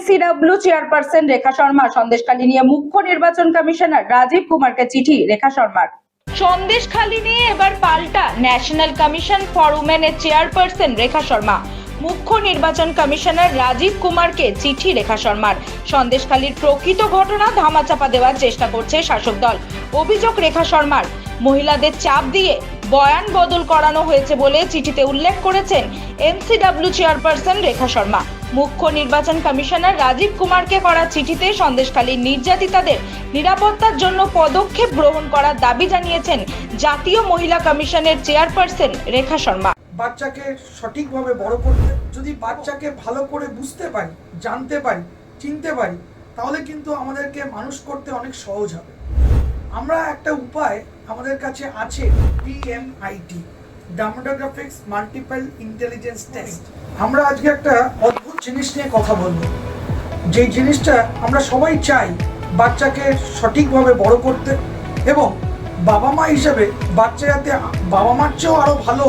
NCW chairperson Rekha Sharma, Sandeshkhali নিয়ে মুখ্য নির্বাচন কমিশনার রাজীব কুমারকে চিঠি, রেখা শর্মার। সন্দেশখালী নিয়ে এবার পাল্টা ন্যাশনাল কমিশন ফর উমেনের চেয়ারপারসন রেখা শর্মা। মুখ্য নির্বাচন কমিশনার রাজীব কুমারকে চিঠি, রেখা শর্মার। সন্দেশখালীর প্রকৃত ঘটনা ধামাচাপা দেওয়ার চেষ্টা করছে শাসক দল। অভিযোগ রেখা শর্মার। মহিলাদের চাপ দিয়ে বয়ান বদল করানো হয়েছে বলে চিঠিতে উল্লেখ করেছেন এনসিডাব্লিউ চেয়ারপারসন রেখা শর্মা। মুখ্য নির্বাচন কমিশনার রাজীব কুমারকে করা চিঠিতে সন্দেশখালীর নির্যাতিতাদের নিরাপত্তার জন্য পদক্ষেপ গ্রহণ করার দাবি জানিয়েছেন জাতীয় মহিলা কমিশনের চেয়ারপারসন রেখা শর্মা। বাচ্চাকে সঠিকভাবে বড় করতে, যদি বাচ্চাকে ভালো করে বুঝতে পারি, জানতে পারি, চিনতে পারি, তাহলে কিন্তু আমাদেরকে মানুষ করতে অনেক সহজ হবে। আমরা একটা উপায় আমাদের কাছে আছে PMIT dermatographics multiple intelligence test আমরা আজকে একটা অদ্ভুত জিনিস নিয়ে কথা বলব। যেই জিনিসটা আমরা সবাই চাই বাচ্চাকে সঠিকভাবে বড় করতে এবং বাবা মা হিসেবে বাচ্চা যাতে বাবা মার চেয়েও আরও ভালো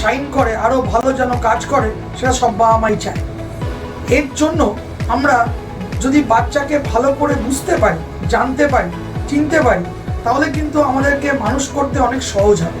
সাইন করে আরও ভালো যেন কাজ করে, সেটা সব বাবা মাই চায়। এর জন্য আমরা যদি বাচ্চাকে ভালো করে বুঝতে পারি, জানতে পারি, চিনতে পারি, তাহলে কিন্তু আমাদেরকে মানুষ করতে অনেক সহজ হবে।